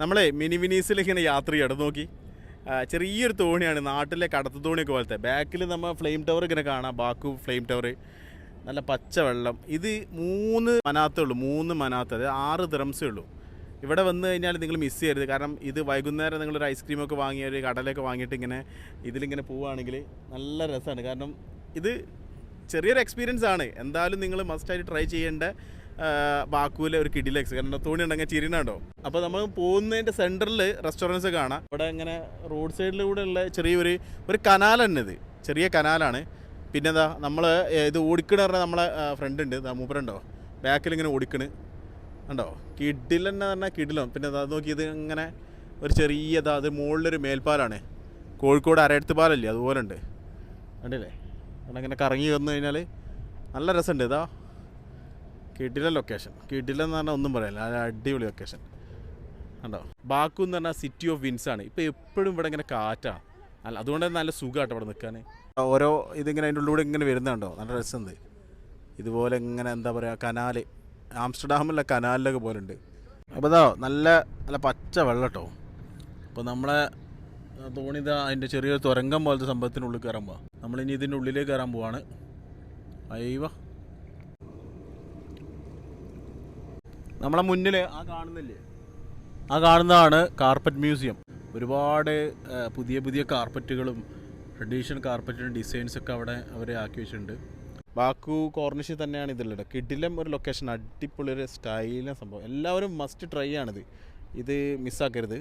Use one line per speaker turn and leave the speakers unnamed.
നമ്മളെ മിനി മിനീസിൽ ഇങ്ങനെ യാത്ര ചെയ്യണം നോക്കി. ചെറിയൊരു തോണിയാണ് നാട്ടിലെ കടത്തു തോണി പോലത്തെ. ബാക്കിൽ നമ്മൾ ഫ്ലെയിം ടവർ ഇങ്ങനെ കാണാം ബാക്കു ഫ്ലെയിം ടവർ. നല്ല പച്ച വെള്ളം. ഇത് മൂന്ന് മനാത്തേ ഉള്ളൂ മൂന്ന് മനാത്ത അതായത് ആറ് ദ്രംസേ ഉള്ളൂ. ഇവിടെ വന്നു കഴിഞ്ഞാൽ നിങ്ങൾ മിസ് ചെയ്യരുത്. കാരണം ഇത് വൈകുന്നേരം നിങ്ങളൊരു ഐസ്ക്രീമൊക്കെ വാങ്ങി ഒരു കടലൊക്കെ വാങ്ങിയിട്ട് ഇങ്ങനെ ഇതിലിങ്ങനെ പോവുകയാണെങ്കിൽ നല്ല രസമാണ്. കാരണം ഇത് ചെറിയൊരു എക്സ്പീരിയൻസ് ആണ്. എന്തായാലും നിങ്ങൾ മസ്റ്റായിട്ട് ട്രൈ ചെയ്യേണ്ട ബാക്കുവിലെ ഒരു കിഡിലെക്സ് കാരണം തോണി ഉണ്ടെങ്കിൽ ചിരിനുണ്ടോ അപ്പോൾ നമ്മൾ പോകുന്നതിന്റെ സെന്ററിൽ റെസ്റ്റോറന്റ്സ് കാണാം. ഇവിടെ ഇങ്ങനെ റോഡ് സൈഡിലൂടെ ഉള്ള ചെറിയൊരു ഒരു കനാൽ തന്നെ ഇത്. ചെറിയ കനാലാണ്. പിന്നെന്താ നമ്മൾ ഇത് ഓടിക്കണ പറഞ്ഞാൽ നമ്മളെ ഫ്രണ്ട് ഉണ്ട്. മൂപ്പരുണ്ടോ ബാക്കിൽ ഇങ്ങനെ ഓടിക്കണ്. ഉണ്ടോ കിഡിലെന്ന് പറഞ്ഞാൽ കിഡിലും പിന്നെ അത് നോക്കി ഇത് ഇങ്ങനെ ഒരു ചെറിയ അത് മുകളിലൊരു മേൽപ്പാലാണ്. കോഴിക്കോട് അരയടുത്ത് പാലല്ലേ? അതുപോലെ ഉണ്ട് കണ്ടില്ലേ അങ്ങനെ കറങ്ങി വന്നു കഴിഞ്ഞാൽ നല്ല രസമുണ്ട്. ഇതാ കിഡിലെ ലൊക്കേഷൻ കിഡിലെന്ന് പറഞ്ഞാൽ ഒന്നും പറയാനില്ല. നല്ല അടിപൊളി ലൊക്കേഷൻ കണ്ടോ? ബാക്കു എന്ന് പറഞ്ഞാൽ സിറ്റി ഓഫ് വിൻസ് ആണ്. ഇപ്പോൾ എപ്പോഴും ഇവിടെ ഇങ്ങനെ കാറ്റാണ് അല്ല അതുകൊണ്ട് നല്ല സുഖമാട്ടോ ഇവിടെ നിൽക്കാൻ ഓരോ ഇതിങ്ങനെ അതിന്റെ ഉള്ളിലൂടെ ഇങ്ങനെ വരുന്നുണ്ടോ നല്ല രസമുണ്ട്. ഇതുപോലെ ഇങ്ങനെ എന്താ പറയുക കനാല്. ആംസ്റ്റർഡാമിലെ കനാലിലൊക്കെ പോലെ ഉണ്ട് അപ്പോൾ ഇതാ നല്ല നല്ല പച്ച വെള്ളം കേട്ടോ അപ്പോൾ നമ്മളെ തോണി ഇതാ അതിന്റെ ചെറിയൊരു തുരങ്കം പോലത്തെ സംഭവത്തിനുള്ളിൽ കയറാൻ പോവാം. നമ്മളിനി ഇതിന്റെ ഉള്ളിലേക്ക് കയറാൻ പോവാണ്. അയ്യവ നമ്മളെ മുന്നിൽ ആ കാണുന്നില്ലേ? ആ കാണുന്നതാണ് കാർപ്പറ്റ് മ്യൂസിയം ഒരുപാട് പുതിയ പുതിയ കാർപ്പറ്റുകളും ട്രഡീഷണൽ കാർപ്പറ്റിന്റെ ഡിസൈൻസ് ഒക്കെ അവിടെ അവർ ആക്കി വെച്ചിട്ടുണ്ട്. ബാക്കു കോർണിഷ് തന്നെയാണ് ഇതിലുള്ളത് കിഡിലം ഒരു ലൊക്കേഷൻ അടിപൊളി ഒരു സ്റ്റൈലും സംഭവം. എല്ലാവരും മസ്റ്റ് ട്രൈ ആണിത്. ഇത് മിസ്സാക്കരുത്